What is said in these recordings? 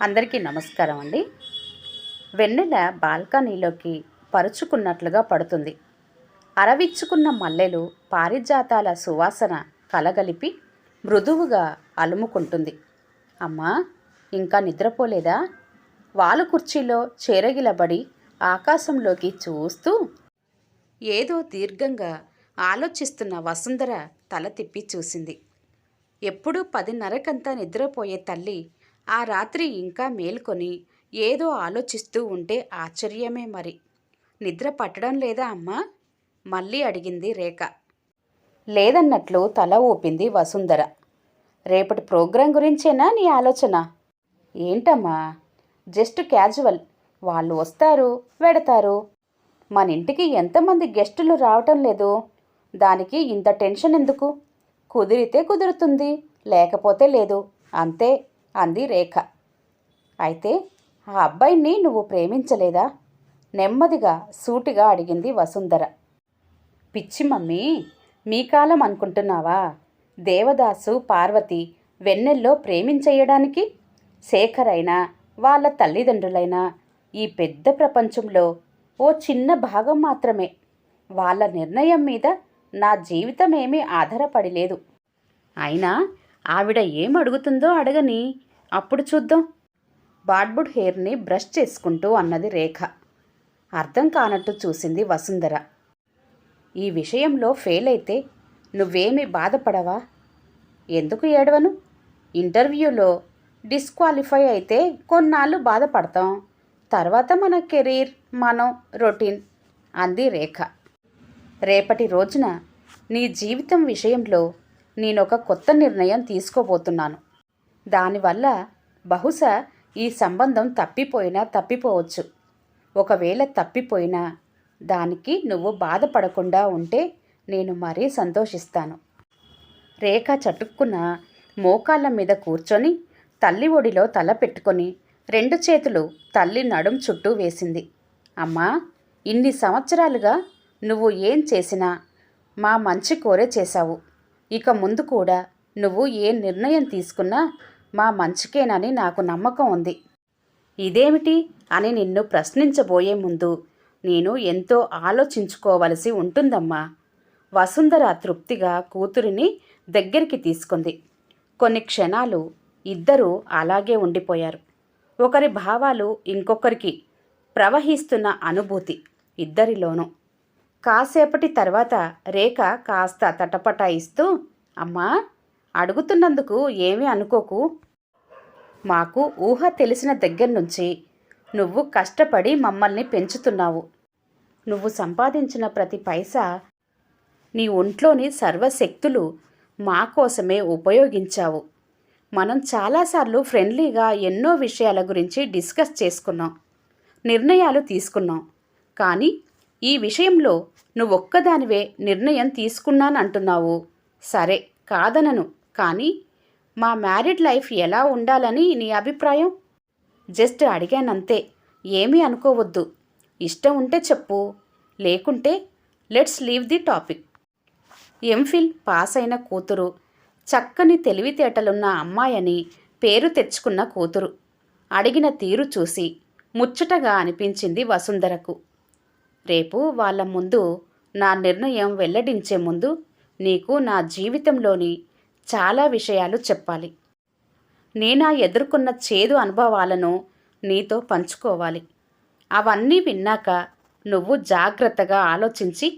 అందరికీ నమస్కారం అండి. వెన్నెల బాల్కనీలోకి పరుచుకున్నట్లుగా పడుతుంది. అరవిచ్చుకున్న మల్లెలు పారిజాతాల సువాసన కలగలిపి మృదువుగా అలుముకుంటుంది. అమ్మా ఇంకా నిద్రపోలేదా? వాలు కుర్చీలో చేరగిలబడి ఆకాశంలోకి చూస్తూ ఏదో దీర్ఘంగా ఆలోచిస్తున్న వసుంధర తల తిప్పి చూసింది. ఎప్పుడూ పదిన్నరకంతా నిద్రపోయే తల్లి ఆ రాత్రి ఇంకా మేల్కొని ఏదో ఆలోచిస్తూ ఉంటే ఆశ్చర్యమే మరి. నిద్ర పట్టడం లేదా అమ్మా? మళ్ళీ అడిగింది రేఖ. లేదన్నట్లు తల ఊపింది వసుంధర. రేపటి ప్రోగ్రాం గురించేనా నీ ఆలోచన? ఏంటమ్మా? Just casual. వాళ్ళు వస్తారు వెడతారు. మన ఇంటికి ఎంతమంది గెస్టులు రావటం లేదు. దానికి ఇంత టెన్షన్ ఎందుకు? కుదిరితే కుదురుతుంది లేకపోతే లేదు. అంతే. అంది రేఖ. అయితే ఆ అబ్బాయిని నువ్వు ప్రేమించలేదా? నెమ్మదిగా సూటిగా అడిగింది వసుంధర. పిచ్చి మమ్మీ మీ కాలం అనుకుంటున్నావా? దేవదాసు పార్వతి వెన్నెల్లో ప్రేమించేయడానికి శేఖర్ అయినా వాళ్ళ తల్లిదండ్రులైనా ఈ పెద్ద ప్రపంచంలో ఓ చిన్న భాగం మాత్రమే. వాళ్ళ నిర్ణయం మీద నా జీవితం ఏమీ ఆధారపడి లేదు అయినా ఆవిడ ఏం అడుగుతుందో అడగని అప్పుడు చూద్దాం. బాడ్బుడ్ హెయిర్ని బ్రష్ చేసుకుంటూ అన్నది రేఖ. అర్థం కానట్టు చూసింది వసుంధర. ఈ విషయంలో ఫెయిల్ అయితే నువ్వేమీ బాధపడవా? ఎందుకు ఏడవను? ఇంటర్వ్యూలో డిస్క్వాలిఫై అయితే కొన్నాళ్ళు బాధపడతాం. తర్వాత మన కెరీర్ మనం రొటీన్ అంది రేఖ. రేపటి రోజున నీ జీవితం విషయంలో నేనొక కొత్త నిర్ణయం తీసుకోబోతున్నాను. దానివల్ల బహుశా ఈ సంబంధం తప్పిపోయినా తప్పిపోవచ్చు. ఒకవేళ తప్పిపోయినా దానికి నువ్వు బాధపడకుండా ఉంటే నేను మరీ సంతోషిస్తాను. రేఖ చటుక్కున మోకాళ్ళ మీద కూర్చొని తల్లి ఒడిలో తల పెట్టుకొని రెండు చేతులు తల్లి నడుం చుట్టూ వేసింది. అమ్మా ఇన్ని సంవత్సరాలుగా నువ్వు ఏం చేసినా మా మంచి కోరే చేశావు. ఇక ముందు కూడా నువ్వు ఏ నిర్ణయం తీసుకున్నా మా మంచికేనని నాకు నమ్మకం ఉంది. ఇదేమిటి? అని నిన్ను ప్రశ్నించబోయే ముందు నేను ఎంతో ఆలోచించుకోవలసి ఉంటుందమ్మా. వసుంధర తృప్తిగా కూతురిని దగ్గరికి తీసుకుంది. కొన్ని క్షణాలు ఇద్దరూ అలాగే ఉండిపోయారు. ఒకరి భావాలు ఇంకొకరికి ప్రవహిస్తున్న అనుభూతి ఇద్దరిలోనూ. కాసేపటి తర్వాత రేఖ కాస్త తటపటాయిస్తూ అమ్మా అడుగుతున్నందుకు ఏమీ అనుకోకు. మాకు ఊహ తెలిసిన దగ్గర నుంచి నువ్వు కష్టపడి మమ్మల్ని పెంచుతున్నావు. నువ్వు సంపాదించిన ప్రతి పైసా నీ ఒంట్లోని సర్వశక్తులు మా కోసమే ఉపయోగించావు. మనం చాలాసార్లు ఫ్రెండ్లీగా ఎన్నో విషయాల గురించి డిస్కస్ చేసుకున్నాం. నిర్ణయాలు తీసుకున్నాం. కానీ ఈ విషయంలో నువ్వొక్కదానివే నిర్ణయం తీసుకున్నానంటున్నావు. సరే కాదనను. కానీ మా మ్యారీడ్ లైఫ్ ఎలా ఉండాలని నీ అభిప్రాయం? జస్ట్ అడిగానంతే. ఏమీ అనుకోవద్దు. ఇష్టం ఉంటే చెప్పు. లేకుంటే let's leave the topic. MPhil pass అయిన కూతురు. చక్కని తెలివితేటలున్న అమ్మాయని పేరు తెచ్చుకున్న కూతురు. అడిగిన తీరు చూసి ముచ్చటగా అనిపించింది వసుంధరకు. రేపు వాళ్ళ ముందు నా నిర్ణయం వెల్లడించే ముందు నీకు నా జీవితంలోని చాలా విషయాలు చెప్పాలి. నేనా ఎదుర్కొన్న చేదు అనుభవాలను నీతో పంచుకోవాలి. అవన్నీ విన్నాక నువ్వు జాగ్రత్తగా ఆలోచించి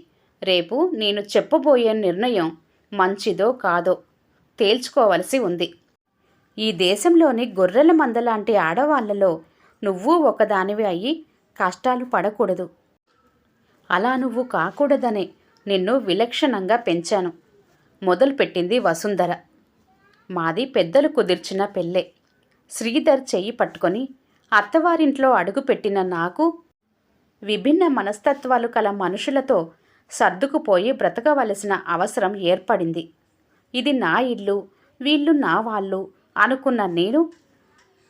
రేపు నేను చెప్పబోయే నిర్ణయం మంచిదో కాదో తేల్చుకోవలసి ఉంది. ఈ దేశంలోని గొర్రెల మందలాంటి ఆడవాళ్ళలో నువ్వు ఒకదానివి అయ్యి కష్టాలు పడకూడదు. అలా నువ్వు కాకూడదనే నిన్ను విలక్షణంగా పెంచాను. మొదలుపెట్టింది వసుంధర. మాది పెద్దలు కుదిర్చిన పెళ్ళే. శ్రీధర్ చెయ్యి పట్టుకొని అత్తవారింట్లో అడుగుపెట్టిన నాకు విభిన్న మనస్తత్వాలు కల మనుషులతో సర్దుకుపోయి బ్రతకవలసిన అవసరం ఏర్పడింది. ఇది నా ఇల్లు వీళ్ళు నా వాళ్ళు అనుకున్న నేను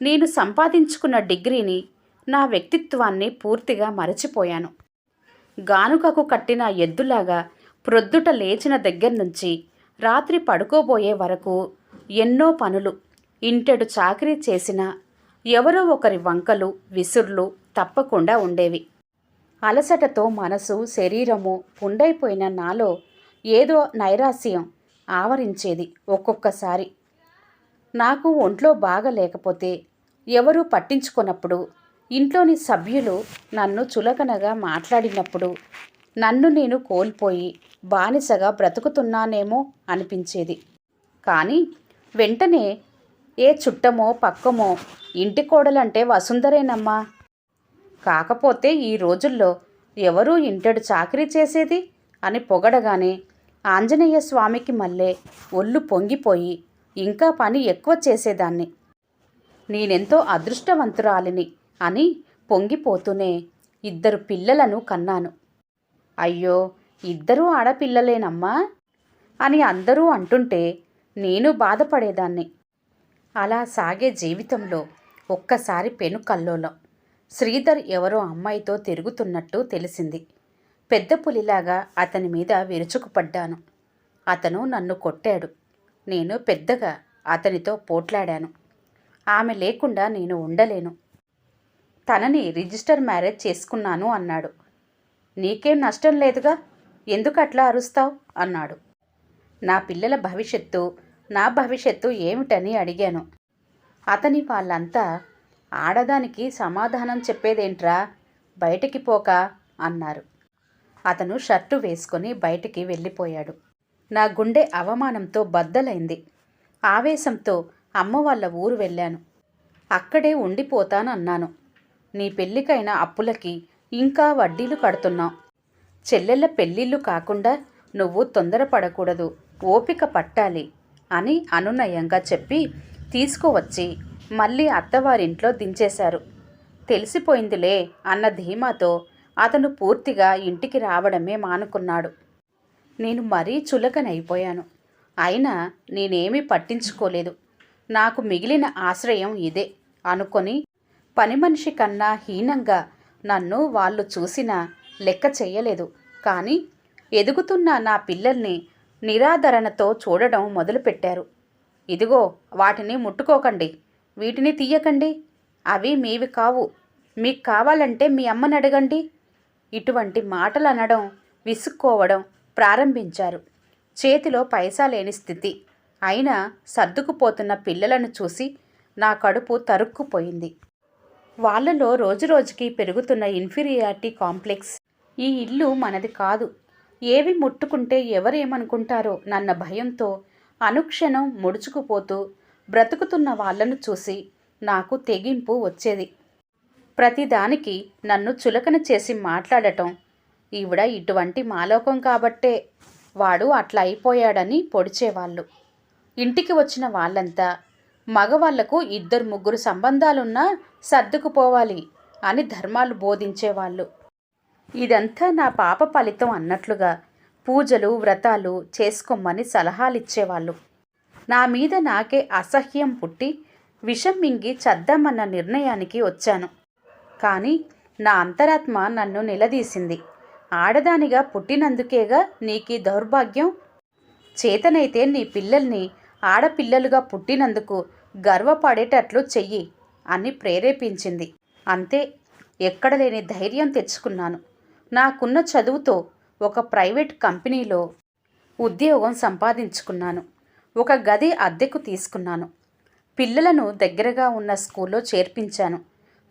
నేను సంపాదించుకున్న డిగ్రీని నా వ్యక్తిత్వాన్ని పూర్తిగా మరచిపోయాను. గానుకకు కట్టిన ఎద్దులాగా ప్రొద్దుట లేచిన దగ్గర నుంచి రాత్రి పడుకోబోయే వరకు ఎన్నో పనులు ఇంటెడు చాకరీ చేసినా ఎవరో ఒకరి వంకలు విసుర్లు తప్పకుండా ఉండేవి. అలసటతో మనసు శరీరము పుండైపోయిన నాలో ఏదో నైరాస్యం ఆవరించేది ఒక్కొక్కసారి. నాకు ఒంట్లో బాగా లేకపోతే ఎవరూ పట్టించుకున్నప్పుడు ఇంట్లోని సభ్యులు నన్ను చులకనగా మాట్లాడినప్పుడు నన్ను నేను కోల్పోయి బానిసగా బ్రతుకుతున్నానేమో అనిపించేది. కానీ వెంటనే ఏ చుట్టమో పక్కమో ఇంటి కోడలంటే వసుంధరేనమ్మా. కాకపోతే ఈ రోజుల్లో ఎవరూ ఇంటడు చాకరీ చేసేది? అని పొగడగానే ఆంజనేయ స్వామికి మళ్ళీ ఒళ్ళు పొంగిపోయి ఇంకా పని ఎక్కువ చేసేదాన్ని. నేనెంతో అదృష్టవంతురాలిని అని పొంగిపోతూనే ఇద్దరు పిల్లలను కన్నాను. అయ్యో ఇద్దరూ ఆడపిల్లలేనమ్మా అని అందరూ అంటుంటే నేను బాధపడేదాన్ని. అలా సాగే జీవితంలో ఒక్కసారి పెనుకల్లోలం. శ్రీధర్ ఎవరో అమ్మాయితో తిరుగుతున్నట్టు తెలిసింది. పెద్ద పులిలాగా అతని మీద విరుచుకుపడ్డాను. అతను నన్ను కొట్టాడు. నేను పెద్దగా అతనితో పోట్లాడాను. ఆమె లేకుండా నేను ఉండలేను. తనని రిజిస్టర్ మ్యారేజ్ చేసుకున్నాను అన్నాడు. నీకేం నష్టం లేదుగా? ఎందుకు అట్లా అరుస్తావు? అన్నాడు. నా పిల్లల భవిష్యత్తు నా భవిష్యత్తు ఏమిటని అడిగాను. అతని వాళ్ళంతా ఆడదానికి సమాధానం చెప్పేదేంట్రా? బయటికి పోక అన్నారు. అతను షర్టు వేసుకొని బయటికి వెళ్ళిపోయాడు. నా గుండె అవమానంతో బద్దలైంది. ఆవేశంతో అమ్మ వాళ్ళ ఊరు వెళ్ళాను. అక్కడే ఉండిపోతానన్నాను. నీ పెళ్ళికైన అప్పులకి ఇంకా వడ్డీలు కడుతున్నాం. చెల్లెళ్ళ పెళ్ళిళ్ళు కాకుండా నువ్వు తొందరపడకూడదు ఓపిక పట్టాలి అని అనునయంగా చెప్పి తీసుకువచ్చి మళ్ళీ అత్తవారింట్లో దించేశారు. తెలిసిపోయిందిలే అన్న ధీమాతో అతను పూర్తిగా ఇంటికి రావడమే మానుకున్నాడు. నేను మరీ చులకనైపోయాను. అయినా నేనేమీ పట్టించుకోలేదు. నాకు మిగిలిన ఆశ్రయం ఇదే అనుకొని పని మనిషి కన్నా హీనంగా నన్ను వాళ్ళు చూసినా లెక్క చెయ్యలేదు కానీ ఎదుగుతున్న నా పిల్లల్ని నిరాదరణతో చూడడం మొదలుపెట్టారు. ఇదిగో వాటిని ముట్టుకోకండి. వీటిని తీయకండి. అవి మీవి కావు. మీకు కావాలంటే మీ అమ్మని అడగండి. ఇటువంటి మాటలు అనడం విసుక్కోవడం ప్రారంభించారు. చేతిలో పైసా లేని స్థితి. అయినా సర్దుకుపోతున్న పిల్లలను చూసి నా కడుపు తరుక్కుపోయింది. వాళ్ళలో రోజురోజుకి పెరుగుతున్న ఇన్ఫీరియారిటీ కాంప్లెక్స్ ఈ ఇల్లు మనది కాదు. ఏవి ముట్టుకుంటే ఎవరేమనుకుంటారో నన్న భయంతో అనుక్షణం ముడుచుకుపోతూ బ్రతుకుతున్న వాళ్ళను చూసి నాకు తెగింపు వచ్చేది. ప్రతిదానికి నన్ను చులకన చేసి మాట్లాడటం ఈవిడ ఇటువంటి మాలోకం కాబట్టే వాడు అట్లా అయిపోయాడని పొడిచేవాళ్ళు. ఇంటికి వచ్చిన వాళ్ళంతా మగవాళ్ళకు ఇద్దరు ముగ్గురు సంబంధాలున్నా సర్దుకుపోవాలి అని ధర్మాలు బోధించేవాళ్ళు. ఇదంతా నా పాప ఫలితం అన్నట్లుగా పూజలు వ్రతాలు చేసుకోమని సలహాలిచ్చేవాళ్ళు. నా మీద నాకే అసహ్యం పుట్టి విషం మింగి చద్దామన్న నిర్ణయానికి వచ్చాను. కానీ నా అంతరాత్మ నన్ను నిలదీసింది. ఆడదానిగా పుట్టినందుకేగా నీకీ దౌర్భాగ్యం? చేతనైతే నీ పిల్లల్ని ఆడపిల్లలుగా పుట్టినందుకు గర్వపడేటట్లు చెయ్యి అని ప్రేరేపించింది. అంతే ఎక్కడ లేని ధైర్యం తెచ్చుకున్నాను. నాకున్న చదువుతో ఒక ప్రైవేట్ కంపెనీలో ఉద్యోగం సంపాదించుకున్నాను. ఒక గది అద్దెకు తీసుకున్నాను. పిల్లలను దగ్గరగా ఉన్న స్కూల్లో చేర్పించాను.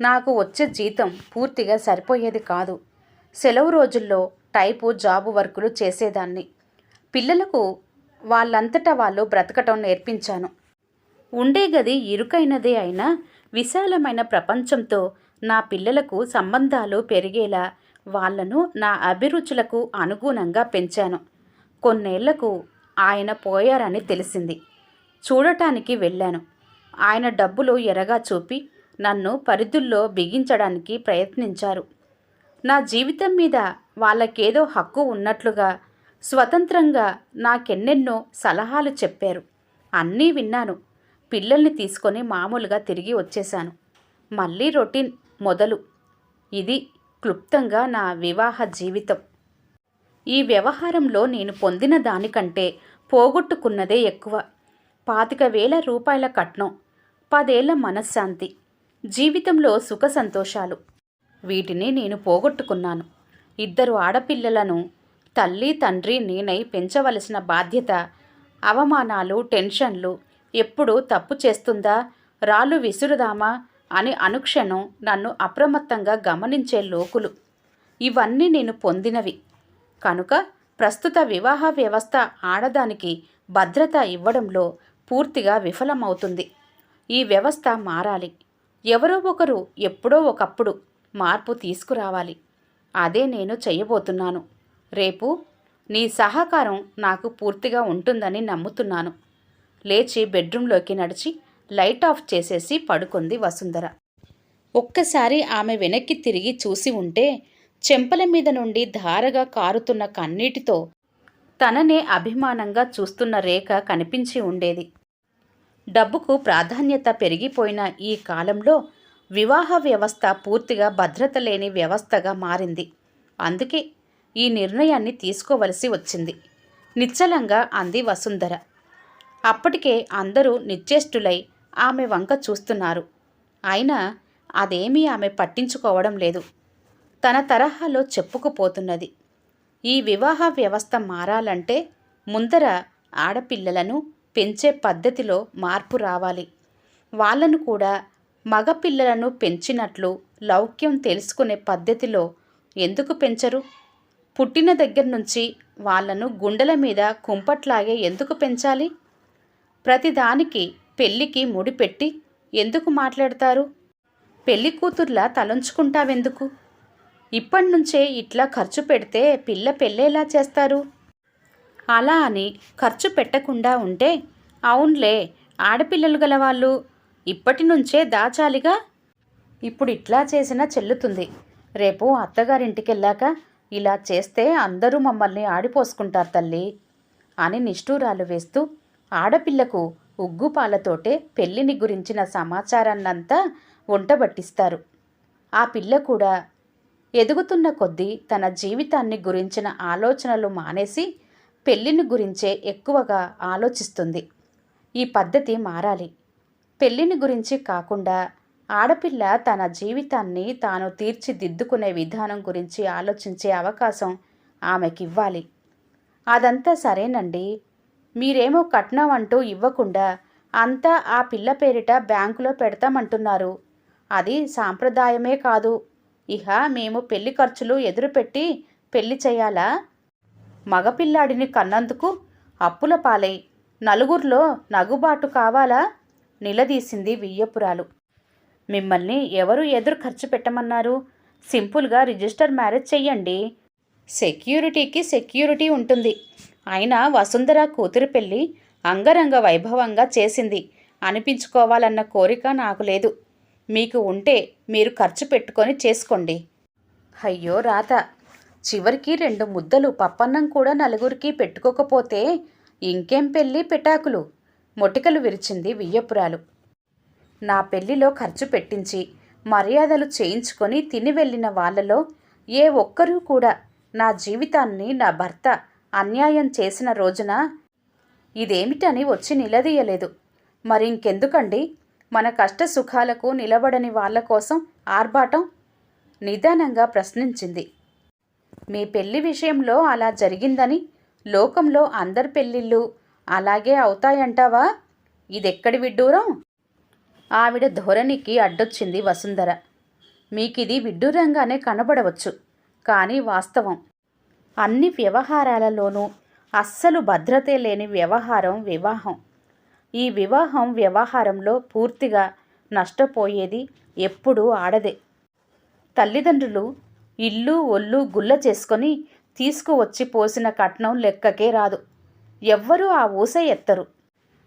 నాకు వచ్చే జీతం పూర్తిగా సరిపోయేది కాదు. సెలవు రోజుల్లో టైపు జాబు వర్కులు చేసేదాన్ని. పిల్లలకు వాళ్ళంతటా వాళ్ళు బ్రతకటం నేర్పించాను. ఉండే గది ఇరుకైనదే అయినా విశాలమైన ప్రపంచంతో నా పిల్లలకు సంబంధాలు పెరిగేలా వాళ్ళను నా అభిరుచులకు అనుగుణంగా పెంచాను. కొన్నేళ్ళకు ఆయన పోయారని తెలిసింది. చూడటానికి వెళ్ళాను. ఆయన డబ్బులు ఎరగా చూపి నన్ను పరిధుల్లో బిగించడానికి ప్రయత్నించారు. నా జీవితం మీద వాళ్ళకేదో హక్కు ఉన్నట్లుగా స్వతంత్రంగా నాకెన్నెన్నో సలహాలు చెప్పారు. అన్నీ విన్నాను. పిల్లల్ని తీసుకొని మామూలుగా తిరిగి వచ్చేశాను. మళ్ళీ రొటీన్ మొదలు. ఇది క్లుప్తంగా నా వివాహ జీవితం. ఈ వ్యవహారంలో నేను పొందిన దానికంటే పోగొట్టుకున్నదే ఎక్కువ. పాతిక వేల రూపాయల కట్నం పదేళ్ళ మనశ్శాంతి జీవితంలో సుఖ సంతోషాలు. వీటిని నేను పోగొట్టుకున్నాను. ఇద్దరు ఆడపిల్లలను తల్లి తండ్రి నేనై పెంచవలసిన బాధ్యత అవమానాలు టెన్షన్లు ఎప్పుడు తప్పు చేస్తుందా రాళ్ళు విసురుదామా అని అనుక్షణం నన్ను అప్రమత్తంగా గమనించే లోకులు. ఇవన్నీ నేను పొందినవి. కనుక ప్రస్తుత వివాహ వ్యవస్థ ఆడదానికి భద్రత ఇవ్వడంలో పూర్తిగా విఫలమవుతుంది. ఈ వ్యవస్థ మారాలి. ఎవరో ఒకరు ఎప్పుడో ఒకప్పుడు మార్పు తీసుకురావాలి. అదే నేను చేయబోతున్నాను. రేపు నీ సహకారం నాకు పూర్తిగా ఉంటుందని నమ్ముతున్నాను. లేచి బెడ్రూంలోకి నడిచి లైట్ ఆఫ్ చేసేసి పడుకుంది వసుంధర. ఒక్కసారి ఆమె వెనక్కి తిరిగి చూసి ఉంటే చెంపల మీద నుండి ధారగా కారుతున్న కన్నీటితో తననే అభిమానంగా చూస్తున్న రేఖ కనిపించి ఉండేది. డబ్బుకు ప్రాధాన్యత పెరిగిపోయిన ఈ కాలంలో వివాహ వ్యవస్థ పూర్తిగా భద్రత లేని వ్యవస్థగా మారింది. అందుకే ఈ నిర్ణయాన్ని తీసుకోవలసి వచ్చింది. నిశ్చలంగా అంది వసుంధర. అప్పటికే అందరూ నిశ్చేష్టులై ఆమె వంక చూస్తున్నారు. అయినా అదేమీ ఆమె పట్టించుకోవడం లేదు. తన తరహాలో చెప్పుకుపోతున్నది. ఈ వివాహ వ్యవస్థ మారాలంటే ముందర ఆడపిల్లలను పెంచే పద్ధతిలో మార్పు రావాలి. వాళ్ళను కూడా మగపిల్లలను పెంచినట్లు లౌక్యం తెలుసుకునే పద్ధతిలో ఎందుకు పెంచరు? పుట్టిన దగ్గర నుంచి వాళ్ళను గుండెల మీద కుంపట్లాగే ఎందుకు పెంచాలి? ప్రతిదానికి పెళ్ళికి ముడిపెట్టి ఎందుకు మాట్లాడతారు? పెళ్ళి కూతుర్లా తలంచుకుంటావెందుకు? ఇప్పటినుంచే ఇట్లా ఖర్చు పెడితే పిల్ల పెళ్ళేలా చేస్తారు? అలా అని ఖర్చు పెట్టకుండా ఉంటే అవునులే ఆడపిల్లలు గలవాళ్ళు ఇప్పటి నుంచే దాచాలిగా? ఇప్పుడు ఇట్లా చేసినా చెల్లుతుంది. రేపు అత్తగారింటికెళ్ళాక ఇలా చేస్తే అందరూ మమ్మల్ని ఆడిపోసుకుంటారు తల్లి అని నిష్ఠూరాలు వేస్తూ ఆడపిల్లకు ఉగ్గుపాలతోటే పెళ్ళిని గురించిన సమాచారాన్నంతా వంటబట్టిస్తారు ఆ పిల్ల కూడా ఎదుగుతున్న కొద్దీ తన జీవితాన్ని గురించిన ఆలోచనలు మానేసి పెళ్ళిని గురించే ఎక్కువగా ఆలోచిస్తుంది. ఈ పద్ధతి మారాలి. పెళ్ళిని గురించి కాకుండా ఆడపిల్ల తన జీవితాన్ని తాను తీర్చిదిద్దుకునే విధానం గురించి ఆలోచించే అవకాశం ఆమెకివ్వాలి. అదంతా సరేనండి. మీరేమో కట్నం అంటూ ఇవ్వకుండా అంతా ఆ పిల్ల పేరిట బ్యాంకులో పెడతామంటున్నారు. అది సాంప్రదాయమే కాదు. ఇహ మేము పెళ్ళి ఖర్చులు ఎదురుపెట్టి పెళ్ళి చేయాలా? మగపిల్లాడిని కన్నందుకు అప్పుల పాలై నలుగురిలో నగుబాటు కావాలా? నిలదీసింది వియ్యపురాలు. మిమ్మల్ని ఎవరు ఎదురు ఖర్చు పెట్టమన్నారు? సింపుల్గా రిజిస్టర్ మ్యారేజ్ చెయ్యండి. సెక్యూరిటీకి సెక్యూరిటీ ఉంటుంది. అయినా వసుంధర కూతురు పెళ్ళి అంగరంగ వైభవంగా చేసింది. అనిపించుకోవాలన్న కోరిక నాకు లేదు. మీకు ఉంటే మీరు ఖర్చు పెట్టుకొని చేసుకోండి. అయ్యో రాత చివరికి రెండు ముద్దలు పప్పన్నం కూడా నలుగురికి పెట్టుకోకపోతే ఇంకేం పెళ్ళి పెటాకులు? మొటికలు విరిచింది వియ్యపురాలు. నా పెళ్ళిలో ఖర్చు పెట్టించి మర్యాదలు చేయించుకొని తిని వెళ్ళిన వాళ్ళలో ఏ ఒక్కరూ కూడా నా జీవితాన్ని నా భర్త అన్యాయం చేసిన రోజున ఇదేమిటని వచ్చి నిలదీయలేదు. మరి ఇంకెందుకండి మన కష్ట సుఖాలకు నిలబడని వాళ్ళ కోసం ఆర్భాటం నిదానంగా ప్రశ్నించింది. మీ పెళ్ళి విషయంలో అలా జరిగిందని లోకంలో అందరి పెళ్ళిళ్ళు అలాగే అవుతాయంటావా? ఇదెక్కడి విడ్డూరం? ఆవిడ ధోరణికి అడ్డొచ్చింది వసుంధర. మీకిది విడ్డూరంగానే కనబడవచ్చు కానీ వాస్తవం అన్ని వ్యవహారాలలోనూ అస్సలు భద్రతే లేని వ్యవహారం వివాహం. ఈ వివాహం వ్యవహారంలో పూర్తిగా నష్టపోయేది ఎప్పుడూ ఆడదే. తల్లిదండ్రులు ఇల్లు ఒళ్ళు గుల్ల చేసుకొని తీసుకువచ్చి పోసిన కట్నం లెక్కకే రాదు. ఎవ్వరూ ఆ ఊస ఎత్తరు.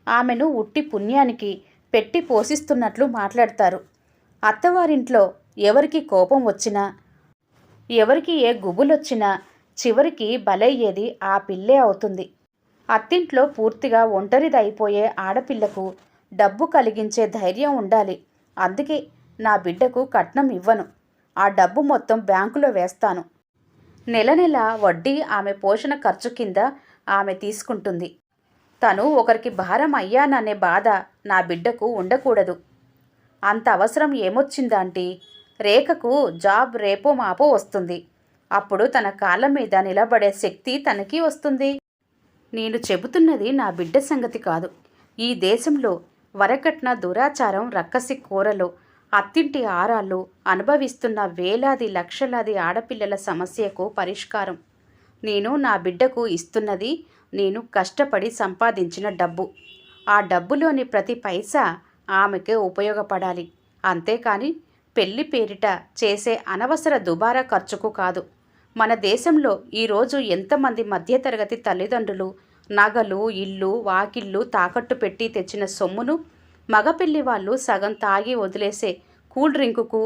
ఆమెను ఉట్టి పుణ్యానికి పెట్టి పోషిస్తున్నట్లు మాట్లాడతారు. అత్తవారింట్లో ఎవరికి కోపం వచ్చినా ఎవరికి ఏ గుబులొచ్చినా చివరికి బలయ్యేది ఆ పిల్లే అవుతుంది. అత్తింట్లో పూర్తిగా ఒంటరిదైపోయే ఆడపిల్లకు డబ్బు కలిగించే ధైర్యం ఉండాలి. అందుకే నా బిడ్డకు కట్నం ఇవ్వను. ఆ డబ్బు మొత్తం బ్యాంకులో వేస్తాను. నెల నెల వడ్డీ ఆమె పోషణ ఖర్చు కింద ఆమె తీసుకుంటుంది. తను ఒకరికి భారం అయ్యాననే బాధ నా బిడ్డకు ఉండకూడదు. అంత అవసరం ఏమొచ్చిందంటే? రేఖకు జాబ్ రేపో మాపో వస్తుంది. అప్పుడు తన కాళ్ళ మీద నిలబడే శక్తి తనకి వస్తుంది. నేను చెబుతున్నది నా బిడ్డ సంగతి కాదు. ఈ దేశంలో వరకట్న దురాచారం రక్కసి కూరలు అత్తింటి ఆరాలు అనుభవిస్తున్న వేలాది లక్షలాది ఆడపిల్లల సమస్యకు పరిష్కారం. నేను నా బిడ్డకు ఇస్తున్నది నేను కష్టపడి సంపాదించిన డబ్బు. ఆ డబ్బులోని ప్రతి పైసా ఆమెకే ఉపయోగపడాలి. అంతేకాని పెళ్ళి పేరిట చేసే అనవసర దుబారా ఖర్చుకు కాదు. మన దేశంలో ఈరోజు ఎంతమంది మధ్యతరగతి తల్లిదండ్రులు నగలు ఇల్లు వాకిళ్ళు తాకట్టు పెట్టి తెచ్చిన సొమ్మును మగపిల్లి వాళ్ళు సగం తాగి వదిలేసే కూల్ డ్రింకుకు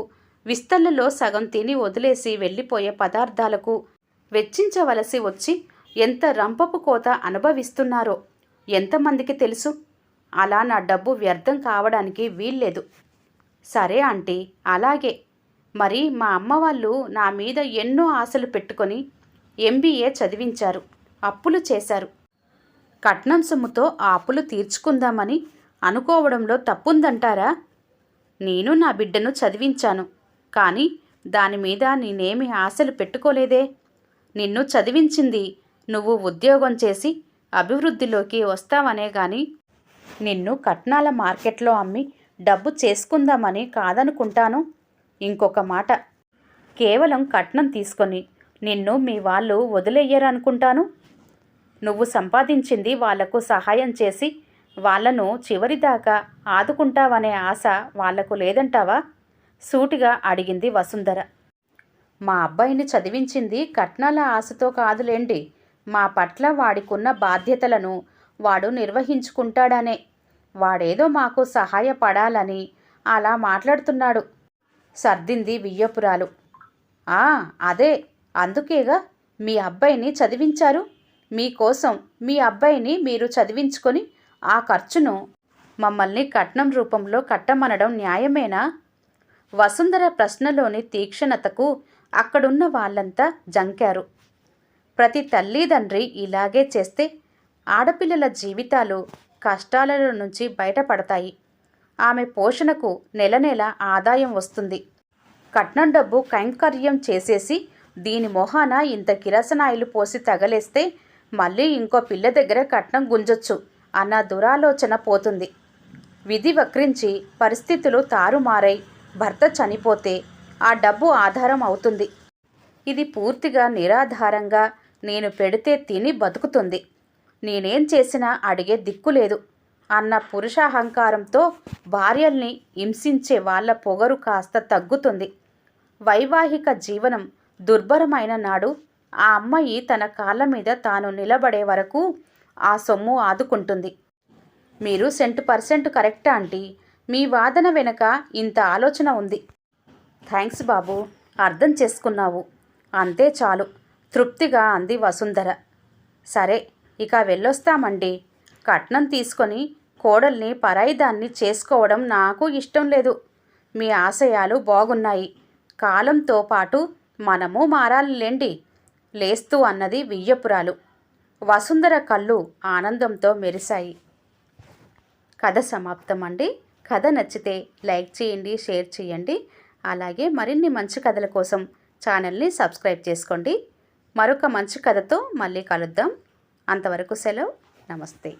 విస్తళ్ళలో సగం తిని వదిలేసి వెళ్ళిపోయే పదార్థాలకు వెచ్చించవలసి వచ్చి ఎంత రంపపు కోత అనుభవిస్తున్నారో ఎంతమందికి తెలుసు? అలా నా డబ్బు వ్యర్థం కావడానికి వీల్లేదు. సరే ఆంటీ అలాగే. మరి మా అమ్మ వాళ్ళు నా మీద ఎన్నో ఆశలు పెట్టుకొని ఎంబీఏ చదివించారు. అప్పులు చేశారు. కట్నం సొమ్ముతో ఆ అప్పులు తీర్చుకుందామని అనుకోవడంలో తప్పుందంటారా? నేను నా బిడ్డను చదివించాను. కానీ దాని మీద నేనేమి ఆశలు పెట్టుకోలేదే. నిన్ను చదివించింది నువ్వు ఉద్యోగం చేసి అభివృద్ధిలోకి వస్తావనే గాని నిన్ను కట్నాల మార్కెట్లో అమ్మి డబ్బు చేసుకుందామని కాదనుకుంటాను. ఇంకొక మాట. కేవలం కట్నం తీసుకొని నిన్ను మీ వాళ్ళు వదిలేయ్యరనుకుంటాను? నువ్వు సంపాదించింది వాళ్ళకు సహాయం చేసి వాళ్ళను చివరిదాకా ఆదుకుంటావనే ఆశ వాళ్ళకు లేదంటావా? సూటిగా అడిగింది వసుంధర. మా అబ్బాయిని చదివించింది కట్నాల ఆశతో కాదులేండి. మా పట్ల వాడికున్న బాధ్యతలను వాడు నిర్వహించుకుంటాడనే. వాడేదో మాకు సహాయపడాలని అలా మాట్లాడుతున్నాడు. సర్దింది వియ్యపురాలు. ఆ అదే అందుకేగా మీ అబ్బాయిని చదివించారు. మీకోసం మీ అబ్బాయిని మీరు చదివించుకొని ఆ ఖర్చును మమ్మల్ని కట్నం రూపంలో కట్టమనడం న్యాయమేనా? వసుంధర ప్రశ్నలోని తీక్షణతకు అక్కడున్న వాళ్ళంతా జంకారు. ప్రతి తల్లిదండ్రి ఇలాగే చేస్తే ఆడపిల్లల జీవితాలు కష్టాల నుంచి బయటపడతాయి. ఆమె పోషణకు నెల నెల ఆదాయం వస్తుంది. కట్నం డబ్బు కైంకర్యం చేసేసి దీని మొహాన ఇంత కిరసనాయిలు పోసి తగలేస్తే మళ్ళీ ఇంకో పిల్ల దగ్గర కట్నం గుంజొచ్చు అన్న దురాలోచన పోతుంది. విధి వక్రించి పరిస్థితులు తారుమారై భర్త చనిపోతే ఆ డబ్బు ఆధారం అవుతుంది. ఇది పూర్తిగా నిరాధారంగా నేను పెడితే తిని బతుకుతుంది. నేనేం చేసినా అడిగే దిక్కు లేదు. అన్న పురుష అహంకారంతో భార్యల్ని హింసించే వాళ్ళ పొగరు కాస్త తగ్గుతుంది. వైవాహిక జీవనం దుర్భరమైన నాడు ఆ అమ్మాయి తన కాళ్ళ మీద తాను నిలబడే వరకు ఆ సొమ్ము ఆదుకుంటుంది. మీరు సెంటు పర్సెంట్ కరెక్టా అంటీ మీ వాదన వెనక ఇంత ఆలోచన ఉంది. థ్యాంక్స్ బాబు అర్థం చేసుకున్నావు. అంతే చాలు. తృప్తిగా అంది వసుంధర. సరే ఇక వెళ్ళొస్తామండి. కట్నం తీసుకొని కోడల్ని పరాయిదాన్ని చేసుకోవడం నాకు ఇష్టం లేదు. మీ ఆశయాలు బాగున్నాయి. కాలంతో పాటు మనము మారాలిలేండి. లేస్తూ అన్నది వియ్యపురాలు. వసుంధర కళ్ళు ఆనందంతో మెరిశాయి. కథ సమాప్తం అండి కథ నచ్చితే లైక్ చేయండి షేర్ చేయండి. అలాగే మరిన్ని మంచి కథల కోసం ఛానల్ని సబ్స్క్రైబ్ చేసుకోండి. మరొక మంచి కథతో మళ్ళీ కలుద్దాం. అంతవరకు సెలవు. నమస్తే.